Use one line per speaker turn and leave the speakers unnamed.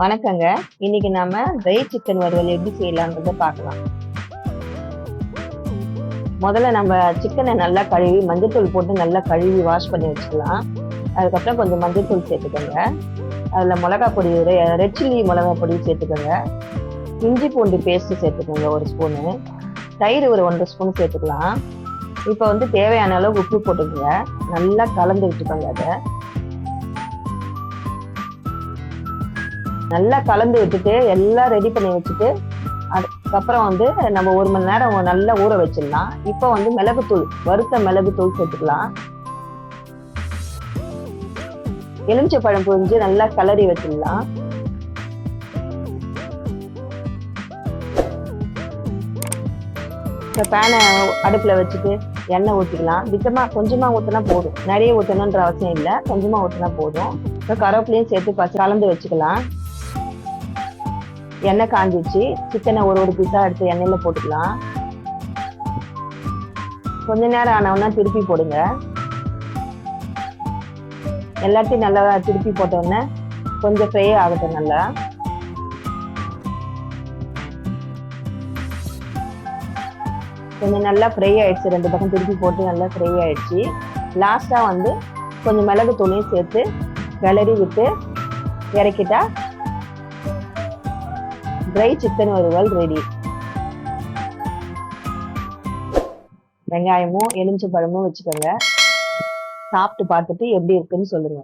வணக்கங்க. இன்னைக்கு நாம ட்ரை சிக்கன் வறுவல் எப்படி செய்யலாம்ன்றத பார்க்கலாம். முதல்ல நம்ம சிக்கனை நல்லா கழுவி மஞ்சத்தூள் போட்டு நல்லா கழுவி வாஷ் பண்ணி வச்சுக்கலாம். அதுக்கப்புறம் கொஞ்சம் மஞ்சத்தூள் சேர்த்துக்கோங்க. அதில் மிளகா பொடி ரெட் சில்லி மிளகா பொடி சேர்த்துக்கோங்க. இஞ்சி பூண்டு பேஸ்ட் சேர்த்துக்கோங்க ஒரு ஸ்பூனு தயிர் ஒரு ஒன்றரை ஸ்பூன் சேர்த்துக்கலாம். இப்போ வந்து தேவையான அளவு உப்பு போட்டுக்கோங்க. நல்லா கலந்து விட்டுக்கோங்க அதை. நல்லா கலந்து விட்டுட்டு எல்லாம் ரெடி பண்ணி வச்சுட்டு அதுக்கப்புறம் வந்து நம்ம ஒரு மணி நேரம் நல்லா ஊற வச்சிடலாம். இப்போ வந்து மிளகுத்தூள் வறுத்த மிளகுத்தூள் சேர்த்துக்கலாம். எலுமிச்சை பழம் புரிஞ்சு நல்லா கலரி வச்சிடலாம். இப்போ பேனை அடுப்பில் வச்சுட்டு எண்ணெய் ஊற்றிக்கலாம் திட்டமாக கொஞ்சமாக ஊற்றினா போதும். நிறைய ஊற்றணுன்ற அவசியம் இல்லை. கொஞ்சமாக ஊற்றினா போதும். இப்போ கருவேப்பிலையும் சேர்த்து பச்சை கலந்து வச்சுக்கலாம். எண்ணெய் காஞ்சிச்சு. சிக்கனை ஒரு ஒரு பீஸாக எடுத்து எண்ணெயில் போட்டுக்கலாம். கொஞ்ச நேரம் ஆனவுடனே திருப்பி போடுங்க. எல்லாத்தையும் நல்லா திருப்பி போட்டோன்னே கொஞ்சம் ஃப்ரை ஆகட்டும் நல்லா. கொஞ்சம் நல்லா ஃப்ரை ஆயிடுச்சு. ரெண்டு பக்கம் திருப்பி போட்டு நல்லா ஃப்ரை ஆயிடுச்சு. லாஸ்ட்டாக வந்து கொஞ்சம் மிளகு தூளையும் சேர்த்து கிளறி விட்டு இறக்கிட்டா ட்ரை சிக்கன் வறுவல் ரெடி வெங்காயமும் எலுமிச்சை பழமும் வச்சுக்கோங்க. சாப்பிட்டு பார்த்துட்டு எப்படி இருக்குன்னு சொல்லுங்க.